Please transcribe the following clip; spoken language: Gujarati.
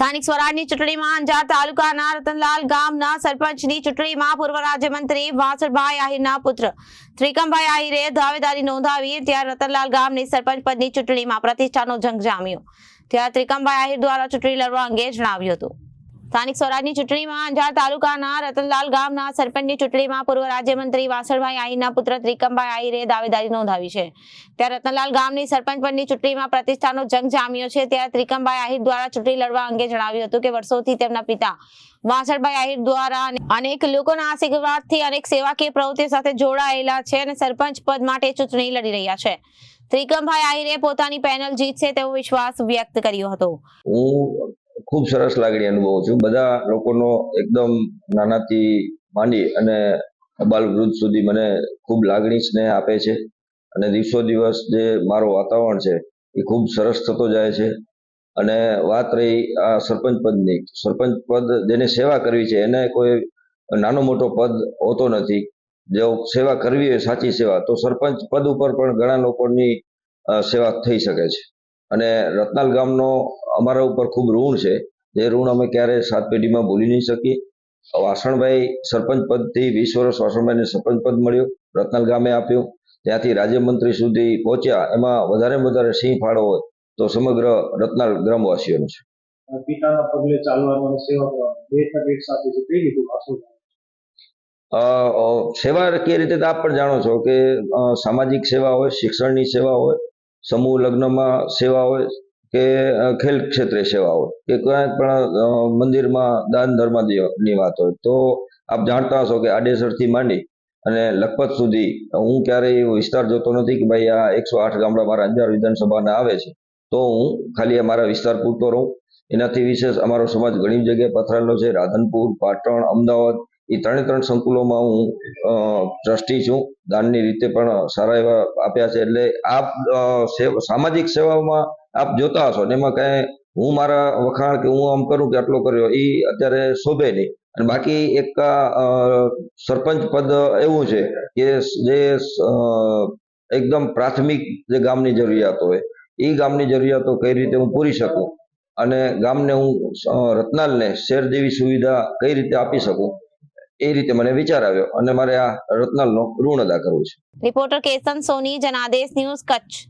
સ્થાનિક સ્વરાજની ચૂંટણીમાં અંજાર તાલુકાના રતનલાલ ગામના સરપંચની ચૂંટણીમાં પૂર્વ રાજ્યમંત્રી વાસણભાઈ આહિરના પુત્ર ત્રિકમભાઈ આહિરે દાવેદારી નોંધાવી ત્યારે રતનલાલ ગામની સરપંચ પદની ચૂંટણીમાં પ્રતિષ્ઠાનો જંગ જામ્યો. ત્યારે ત્રિકમભાઈ આહિર દ્વારા ચૂંટણી લડવા અંગે જણાવ્યું હતું. સ્થાનિક સ્વરાજની ચૂંટણીમાં અંજાર તાલુકાના રતનલાલ ગામના સરપંચની ચૂંટણીમાં પૂર્વ રાજ્યમંત્રી વાસણભાઈ આહીરના પુત્ર ત્રિકમભાઈ આહીરે દાવેદારી નોંધાવી છે. ત્યારે રતનલાલ ગામની સરપંચ પદની ચૂંટણીમાં પ્રતિષ્ઠાનો જંગ જામ્યો છે. ત્યારે ત્રિકમભાઈ આહીર દ્વારા ચૂંટણી લડવા અંગે જણાવ્યું હતું કે વર્ષોથી તેમના પિતા વાસણભાઈ આહિર દ્વારા અનેક લોકોના આશીર્વાદથી અનેક સેવાકીય પ્રવૃત્તિઓ સાથે જોડાયેલા છે અને સરપંચ પદ માટે ચૂંટણી લડી રહ્યા છે. ત્રિકમભાઈ આહિરે પોતાની પેનલ જીતશે તેવો વિશ્વાસ વ્યક્ત કર્યો હતો. હું ખૂબ સરસ લાગણી અનુભવું છું. બધા લોકોનો એકદમ નાનાથી માંડી અને બાલ વૃદ્ધ સુધી મને ખૂબ લાગણી સ્નેહ આપે છે અને દિવસો દિવસ જે મારું વાતાવરણ છે એ ખૂબ સરસ થતો જાય છે. અને વાત રહી આ સરપંચ પદની. સરપંચ પદ જેને સેવા કરવી છે એને કોઈ નાનો મોટો પદ હોતો નથી. જો સેવા કરવી હોય સાચી સેવા, તો સરપંચ પદ ઉપર પણ ઘણા લોકોની સેવા થઈ શકે છે. અને રત્નાલ ગામનો અમારા ઉપર ખૂબ ઋણ છે. જે ઋણ અમે ક્યારે સાત પેઢીમાં ભૂલી નહીં શકીએ. વાસણભાઈ સરપંચ પદથી વીસ વર્ષ વાસણભાઈને સરપંચ પદ મળ્યું રત્નાલ ગામે આપ્યું. ત્યાંથી રાજ્યમંત્રી સુધી પહોંચ્યા. એમાં વધારે વધારે સિંહ ફાળો હોય તો સમગ્ર રત્નાલ ગ્રામવાસીઓનો છે. પિતાના પગલે ચાલવાનું અને સેવા કરવાનું બે તક એક સાથે છે. કઈ રીતે પાછું અ, અ, સેવા કઈ રીતે આપ પણ જાણો છો કે સામાજિક સેવા હોય શિક્ષણની સેવા હોય સમૂહ લગ્નમાં સેવા હોય કે ખેલ ક્ષેત્રે સેવા હોય કે ક્યાંય પણ મંદિરમાં દાન ધર્મની વાત હોય, તો આપ જાણતા હશો કે આડેસરથી માંડી અને લખપત સુધી, હું ક્યારેય એવો વિસ્તાર જોતો નથી કે ભાઈ આ એકસો આઠ ગામડા મારા અંજાર વિધાનસભાના આવે છે, તો હું ખાલી અમારા વિસ્તાર પૂરતો રહું. એનાથી વિશેષ અમારો સમાજ ઘણી જગ્યાએ પથરાયેલો છે, રાધનપુર, પાટણ, અમદાવાદ, એ ત્રણે ત્રણ સંકુલોમાં હું ટ્રસ્ટી છું. દાનની રીતે પણ સારા એવા આપ્યા છે, એટલે આપ સામાજિક સેવામાં આપ જોતા હશો ને એમાં કાંઈ હું મારા વખાણ કે હું આમ કરું કે આટલો કર્યો એ અત્યારે શોભે નહીં. અને બાકી એક સરપંચ પદ એવું છે કે જે એકદમ પ્રાથમિક જે ગામની જરૂરિયાતો હોય એ ગામની જરૂરિયાતો કઈ રીતે હું પૂરી શકું? અને ગામને હું રત્નાલને શેર જેવી સુવિધા કઈ રીતે આપી શકું? એ રીતે મને વિચાર આવ્યો અને મારે આ રત્નાલનો ઋણ અદા કરવું છે. Reporter Kesan Soni, Janadesh news Kutch.